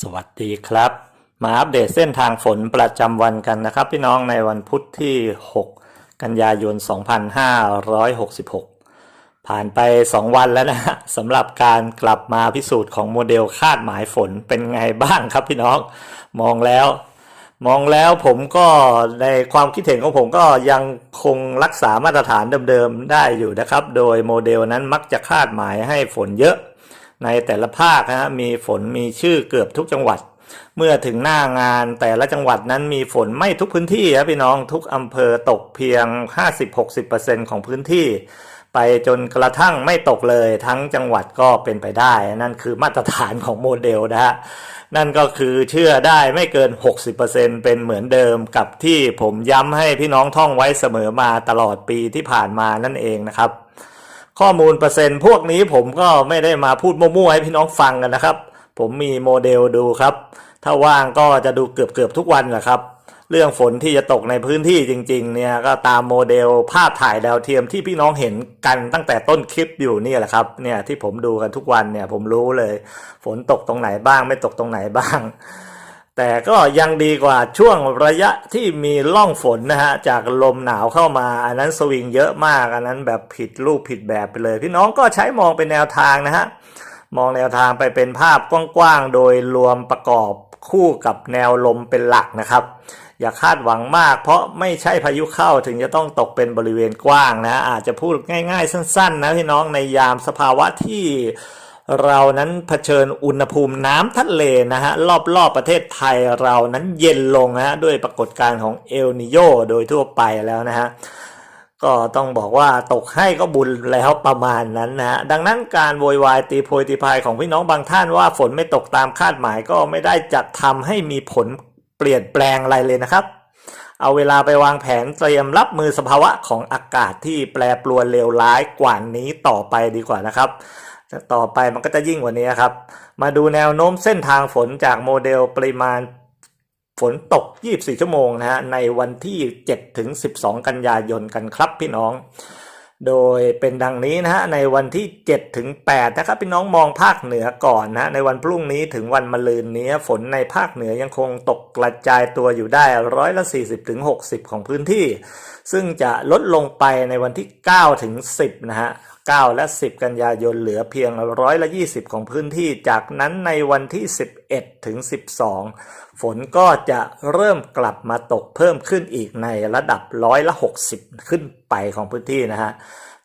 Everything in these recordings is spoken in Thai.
สวัสดีครับ มาอัปเดตเส้นทางฝนประจำวันกันนะครับ พี่น้องในวันพุธที่ 6 กันยายน 2566 ผ่านไป 2 วันแล้วนะฮะสำหรับการกลับมาพิสูจน์ของโมเดลคาดหมายฝนเป็นไงบ้างครับพี่น้องมองแล้ว มองแล้วผมก็ในความคิดเห็นของผมก็ยังคงรักษามาตรฐานเดิมๆได้อยู่นะครับ โดยโมเดลนั้นมักจะคาดหมายให้ฝนเยอะ ในแต่ละภาคนะฮะมีฝนมีชื่อเกือบทุกจังหวัด เมื่อถึงหน้างานแต่ละจังหวัดนั้นมีฝนไม่ทุกพื้นที่ครับพี่น้องทุกอำเภอตกเพียง 50-60%ของพื้นที่ ไปจนกระทั่งไม่ตกเลยทั้งจังหวัดก็เป็นไปได้ นั่นคือมาตรฐานของโมเดลนะฮะนั่นก็คือเชื่อได้ไม่เกิน 60%เป็นเหมือนเดิมกับที่ผมย้ำให้พี่น้องท่องไว้เสมอมาตลอดปีที่ผ่านมานั่นเองนะครับ ข้อมูลเปอร์เซ็นต์พวกนี้ผมก็ไม่ได้มาพูดมั่วๆให้พี่น้องฟังกันนะครับ ผมมีโมเดลดูครับ ถ้าว่างก็จะดูเกือบๆทุกวันแหละครับ เรื่องฝนที่จะตกในพื้นที่จริง ๆ เนี่ยก็ตามโมเดลภาพถ่ายดาวเทียมที่พี่น้องเห็นกันตั้งแต่ต้นคลิปอยู่นี่แหละครับ เนี่ยที่ผมดูกันทุกวันเนี่ยผมรู้เลย ฝนตกตรงไหนบ้างไม่ตกตรงไหนบ้าง แต่ก็ยังดีกว่าช่วงระยะที่มีล่องฝนนะฮะจากลมหนาวเข้ามา อันนั้นสวิงเยอะมาก อันนั้นแบบผิดรูปผิดแบบไปเลย พี่น้องก็ใช้มองเป็นแนวทางนะฮะมองแนวทางไปเป็นภาพกว้างๆ โดยรวมประกอบคู่กับแนวลมเป็นหลักนะครับ อย่าคาดหวังมาก เพราะไม่ใช่พายุเข้าถึงจะต้องตกเป็นบริเวณกว้างนะ อาจจะพูดง่ายๆ สั้นๆ นะพี่น้องในยามสภาวะที่ เรานั้นเผชิญอุณหภูมิน้ำทะเลนะฮะรอบๆประเทศไทยเรานั้นเย็นลงนะฮะด้วยปรากฏการณ์ของเอลนิโยโดยทั่วไปแล้วนะฮะก็ต้องบอกว่าตกให้ก็บุญแล้วประมาณนั้นนะฮะดังนั้นการโวยวายตีโพยตีพายของพี่น้องบางท่านว่าฝนไม่ตกตามคาดหมายก็ไม่ได้จะทำให้มีผลเปลี่ยนแปลงอะไรเลยนะครับเอาเวลาไปวางแผนเตรียมรับมือสภาวะของอากาศที่แปรปรวนเลวร้ายกว่านี้ต่อไปดีกว่านะครับ ต่อไปมันก็จะยิ่งกว่านี้ครับ มาดูแนวโน้มเส้นทางฝนจากโมเดลปริมาณฝนตก 24 ชั่วโมงนะฮะ ในวันที่ 7 ถึง 12 กันยายนกันครับพี่น้อง โดยเป็นดังนี้นะฮะ ในวันที่ 7 ถึง 8 นะครับพี่น้องมองภาคเหนือก่อนนะในวันพรุ่งนี้ถึงวันมะรืนนี้ ฝนในภาคเหนือยังคงตกกระจายตัวอยู่ได้ร้อยละ 40 ถึง 60 ของพื้นที่ ซึ่งจะลดลงไปในวันที่ 9 ถึง 10 นะฮะ 9 และ 10 กันยายนเหลือเพียงร้อยละ 20 ของพื้นที่ จากนั้นในวันที่ 11 ถึง 12 ฝนก็จะเริ่มกลับมาตกเพิ่มขึ้นอีกในระดับร้อยละ 60 ขึ้นไปของพื้นที่นะฮะ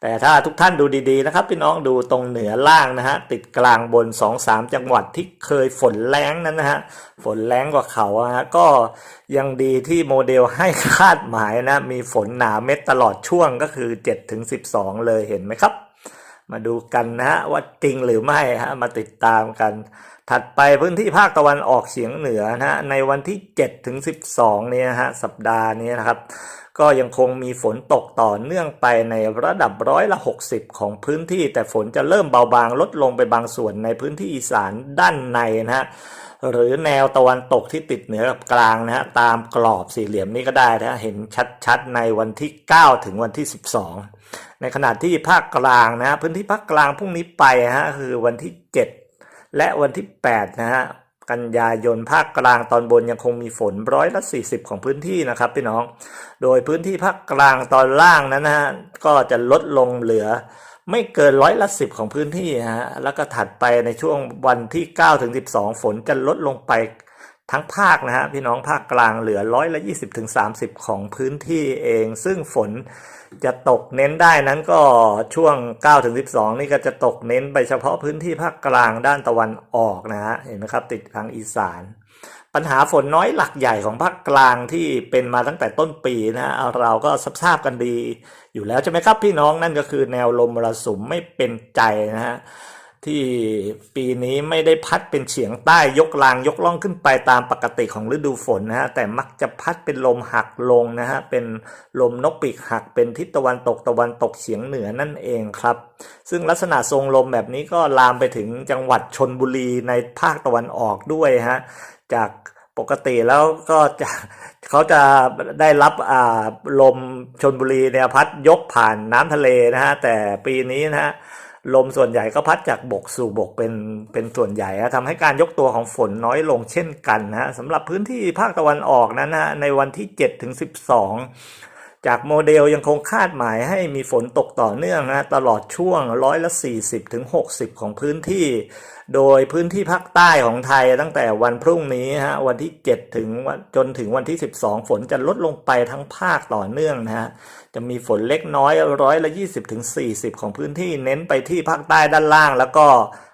แต่ถ้าทุกท่านดูดีๆนะครับพี่น้องดูตรงเหนือล่างนะฮะติดกลางบน 2-3 จังหวัดที่เคยฝนแรงนั้นนะฮะฝนแรงกว่าเขาฮะก็ยังดีที่โมเดลให้คาดหมายนะมีฝนหนาเม็ดตลอดช่วงก็คือ 7-12 เลยเห็นไหมครับ มาดูกันนะฮะว่าจริงหรือไม่ฮะมาติดตามกัน ถัดไปพื้นที่ภาคตะวันออกเฉียงเหนือนะฮะในวันที่7ถึง12เนี่ยนะฮะสัปดาห์นี้นะครับก็ยังคงมีฝนตกต่อเนื่องไปในระดับร้อยละ 60 ของพื้นที่ แต่ฝนจะเริ่มเบาบางลดลงไปบางส่วนในพื้นที่อีสานด้านในนะฮะ หรือแนวตะวันตกที่ติดเหนือกับกลางนะฮะตามกรอบสี่เหลี่ยมนี้ก็ได้นะฮะเห็นชัดๆในวันที่ 9 ถึงวันที่ 12 ในขณะที่ภาคกลางนะฮะพื้นที่ภาคกลางพรุ่งนี้ไปฮะคือวันที่ 7 และวันที่8นะฮะกันยายนภาคกลางตอนบนยังคงมีฝนร้อยละ 40 ของพื้นที่นะครับพี่น้อง โดยพื้นที่ภาคกลางตอนล่างนั้นนะฮะก็จะลดลงเหลือ ไม่เกินร้อยละสิบของพื้นที่ฮะแล้วก็ถัดไปในช่วงวันที่9ถึง12 ฝนจะลดลงไปทั้งภาคนะฮะพี่น้องภาคกลางเหลือร้อยละ20ถึง30 ของพื้นที่เอง ซึ่งฝนจะตกเน้นได้นั้นก็ช่วง9ถึง12 นี่ก็จะตกเน้นไปเฉพาะพื้นที่ภาคกลางด้านตะวันออกนะฮะเห็นไหมครับติดทางอีสาน ปัญหาฝนน้อยหลักใหญ่ของภาคกลางที่เป็นมาตั้งแต่ต้นปีนะฮะเราก็ทราบกันดี อยู่แล้วใช่ไหมครับพี่น้องนั่นก็คือแนวลมมรสุมไม่เป็นใจนะฮะ ที่ปีนี้ไม่ได้พัดเป็นเฉียงใต้ยกลางยกล่องขึ้นไปตามปกติของฤดูฝนนะฮะแต่มักจะพัดเป็นลมหักลงนะฮะเป็นลมนกปีกหักเป็นทิศตะวันตกตะวันตกเฉียงเหนือนั่นเองครับ ซึ่งลักษณะทรงลมแบบนี้ก็ลามไปถึงจังหวัดชนบุรีในภาคตะวันออกด้วยฮะจากปกติแล้วก็จะเขาจะได้รับอ่าลมชนบุรีเนี่ยพัดยกผ่านน้ำทะเลนะฮะแต่ปีนี้นะฮะ ลมส่วนใหญ่ก็พัดจากบกสู่บกเป็นเป็นส่วนใหญ่นะทำให้การยกตัวของฝนน้อยลงเช่นกันนะสำหรับพื้นที่ภาคตะวันออกนั้นนะฮะในวันที่7ถึง12 จากโมเดลยังคงคาดหมายให้มีฝนตกต่อเนื่องนะตลอดช่วงร้อยละ40ถึง60 ของพื้นที่ โดยพื้นที่ภาคใต้ของไทยตั้งแต่วันพรุ่งนี้ฮะวันที่ 7 ถึงวันจนถึงวันที่ 12 ฝนจะลดลงไปทั้งภาคต่อเนื่องนะฮะจะมีฝนเล็กน้อยร้อยละ 20 ถึง 40 ของพื้นที่เน้นไปที่ภาคใต้ด้านล่าง แล้วก็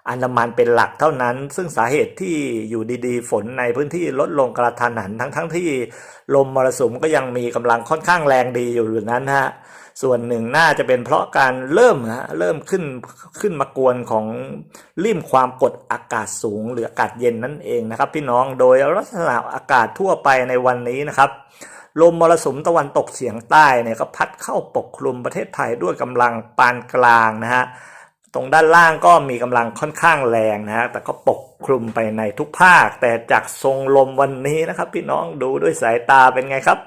อันดามันเป็นหลักเท่านั้น ซึ่งสาเหตุที่อยู่ดีๆ ฝนในพื้นที่ลดลงกระทันหันทั้งๆทที่ลมมรสุมก็ยังมีกำลังค่อนข้างแรงดีอยู่อยู่นั้นฮะ ส่วนหนึ่งน่าจะเป็นเพราะการเริ่มฮะเริ่มขึ้นขึ้นมากวนของริมความกดอากาศสูงหรืออากาศเย็นนั่นเองนะครับ พี่น้องโดยลักษณะอากาศทั่วไปในวันนี้นะครับลมมรสุมตะวันตกเฉียงใต้เนี่ยก็พัดเข้าปกคลุมประเทศไทยด้วยกำลังปานกลางนะฮะตรงด้านล่างก็มีกำลังค่อนข้างแรงนะฮะแต่ก็ปกคลุมไปในทุกภาค แต่จากทรงลมวันนี้นะครับ พี่น้องดูด้วยสายตาเป็นไงครับ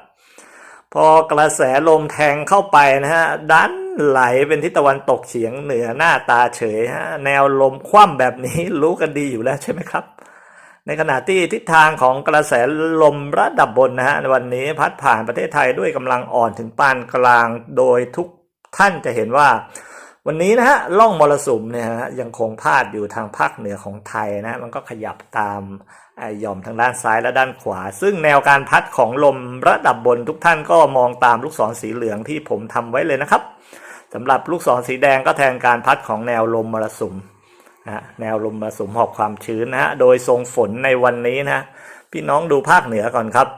พอกระแสลมแทงเข้าไปนะฮะดันไหลเป็นทิศตะวันตกเฉียงเหนือหน้าตาเฉยฮะแนวลมคว่ำแบบนี้รู้กันดีอยู่แล้วใช่ไหมครับ ในขณะที่ทิศทางของกระแสลมระดับบนนะฮะวันนี้พัดผ่านประเทศไทยด้วยกำลังอ่อนถึงปานกลาง โดยทุกท่านจะเห็นว่า วันนี้นะฮะล่องมรสุมเนี่ยฮะยังคงพาดอยู่ทางภาคเหนือของไทยนะมันก็ขยับตามหย่อมทางด้านซ้ายและด้านขวา ซึ่งแนวการพัดของลมระดับบนทุกท่านก็มองตามลูกศรสีเหลืองที่ผมทำไว้เลยนะครับสำหรับลูกศรสีแดงก็แทนการพัดของแนวลมมรสุมนะฮะแนวลมมรสุมหอบความชื้นนะฮะโดยทรงฝนในวันนี้นะพี่น้องดูภาคเหนือก่อนครับ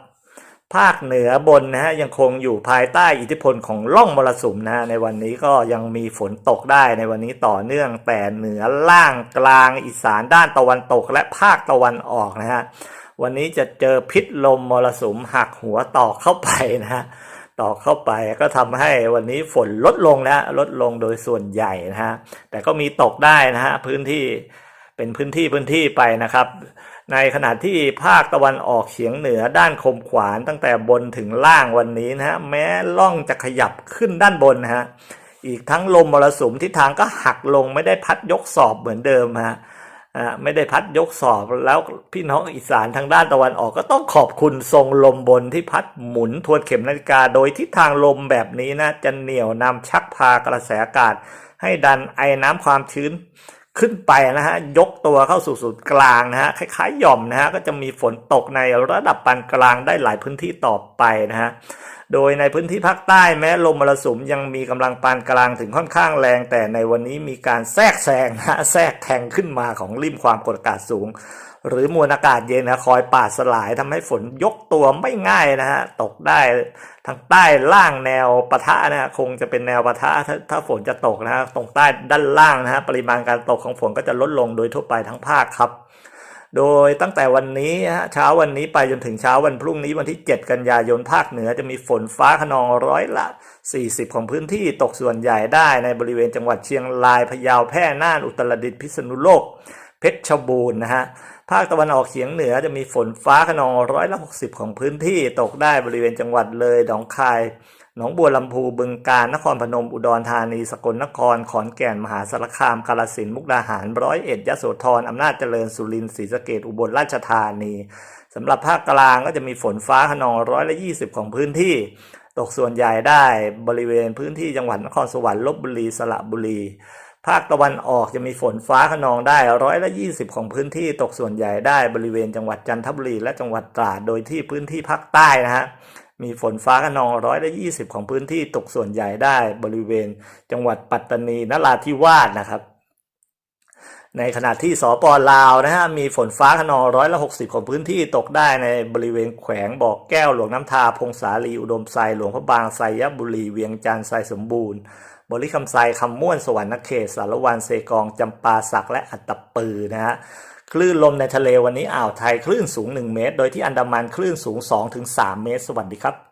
ภาคเหนือบนนะฮะยังคงอยู่ภายใต้อิทธิพลของร่องมรสุมนะฮะในวันนี้ก็ยังมีฝนตกได้ในวันนี้ต่อเนื่องแต่เหนือล่างกลางอีสานด้านตะวันตกและภาคตะวันออกนะฮะวันนี้จะเจอพิษลมมรสุมหักหัวต่อเข้าไปนะฮะต่อเข้าไปก็ทำให้วันนี้ฝนลดลงนะลดลงโดยส่วนใหญ่นะฮะแต่ก็มีตกได้นะฮะพื้นที่ เป็นพื้นที่พื้นที่ไปนะครับ ในขณะที่ภาคตะวันออกเฉียงเหนือด้านคมขวานตั้งแต่บนถึงล่างวันนี้นะฮะแม้ล่องจะขยับขึ้นด้านบนนะฮะอีกทั้งลมมรสุมทิศทางก็หักลงไม่ได้พัดยกสอบเหมือนเดิมฮะอ่าไม่ได้พัดยกสอบแล้วพี่น้องอีสานทางด้านตะวันออกก็ต้องขอบคุณทรงลมบนที่พัดหมุนทวนเข็มนาฬิกา โดยทิศทางลมแบบนี้นะจะเหนี่ยวนำชักพากระแสอากาศ ให้ดันไอ้น้ำความชื้น ขึ้นไปนะฮะยกตัวเข้าสู่ศูนย์กลางนะฮะคล้ายๆหย่อมนะฮะก็จะมีฝนตกในระดับปานกลางได้หลายพื้นที่ต่อไปนะฮะโดยในพื้นที่ภาคใต้แม้ลมมรสุมยังมีกำลังปานกลางถึงค่อนข้างแรง แต่ในวันนี้มีการแทรกแซงนะแทรกแทงขึ้นมาของริมความกดอากาศสูง หรือมวลอากาศเย็นนะคอยปาดสลายทำให้ฝนยกตัวไม่ง่ายนะฮะตกได้ทางใต้ล่างแนวปะทะนะฮะคงจะเป็นแนวปะทะถ้าถ้าฝนจะตกนะฮะตรงใต้ด้านล่างนะฮะปริมาณการตกของฝนก็จะลดลงโดยทั่วไปทั้งภาคครับโดยตั้งแต่วันนี้ฮะเช้าวันนี้ไปจนถึงเช้าวันพรุ่งนี้วันที่ 7 กันยายนภาคเหนือจะมีฝนฟ้าขนองร้อยละ 40 ของพื้นที่ตกส่วนใหญ่ได้ในบริเวณจังหวัดเชียงรายพะเยาแพร่น่านอุตรดิตถ์พิษณุโลก เพชรบูรณ์นะฮะ ภาคตะวันออกเฉียงเหนือจะมีฝนฟ้าขนองร้อยละ60ของพื้นที่ตกได้บริเวณจังหวัดเลยหนองคาย หนองบัวลำพูบึงกาฬนครพนมอุดรธานีสกลนคร ขอนแก่นมหาสารคามกาฬสินธุ์มุกดาหารร้อยเอ็ดยโสธรอำนาจเจริญสุรินทร์ศรีสะเกดอุบลราชธานีสำหรับภาคกลางก็จะมีฝนฟ้าขนองร้อยละ20ของพื้นที่ ตกส่วนใหญ่ได้บริเวณพื้นที่จังหวัดนครสวรรค์ลบบุรีสระบุรี ภาคตะวันออกจะมีฝนฟ้าขนองได้ร้อยละ 20 ของพื้นที่ตกส่วนใหญ่ได้บริเวณจังหวัดจันทบุรีและจังหวัดตราดโดยที่พื้นที่ภาคใต้นะฮะมีฝนฟ้าขนองร้อยละ 20 ของพื้นที่ตกส่วนใหญ่ได้บริเวณจังหวัดปัตตานีนราธิวาสนะครับ ในขณะที่สปลาวนะฮะมีฝนฟ้าขนองร้อยละ 60 ของพื้นที่ตกได้ในบริเวณแขวงบอกแก้วหลวงน้ำทา พงสาลีอุดมไซหลวงพระบางไซยบุรีเวียงจันทร์ไซสมบูรณ์ บริคำไซคำม่วนสวรรณเขตสารวันเซกองจำปาสักและอัตตปือนะฮะคลื่นลมในทะเลวันนี้อ่าวไทยคลื่นสูง 1 เมตร โดยที่อันดามันคลื่นสูง 2-3 เมตร สวัสดีครับ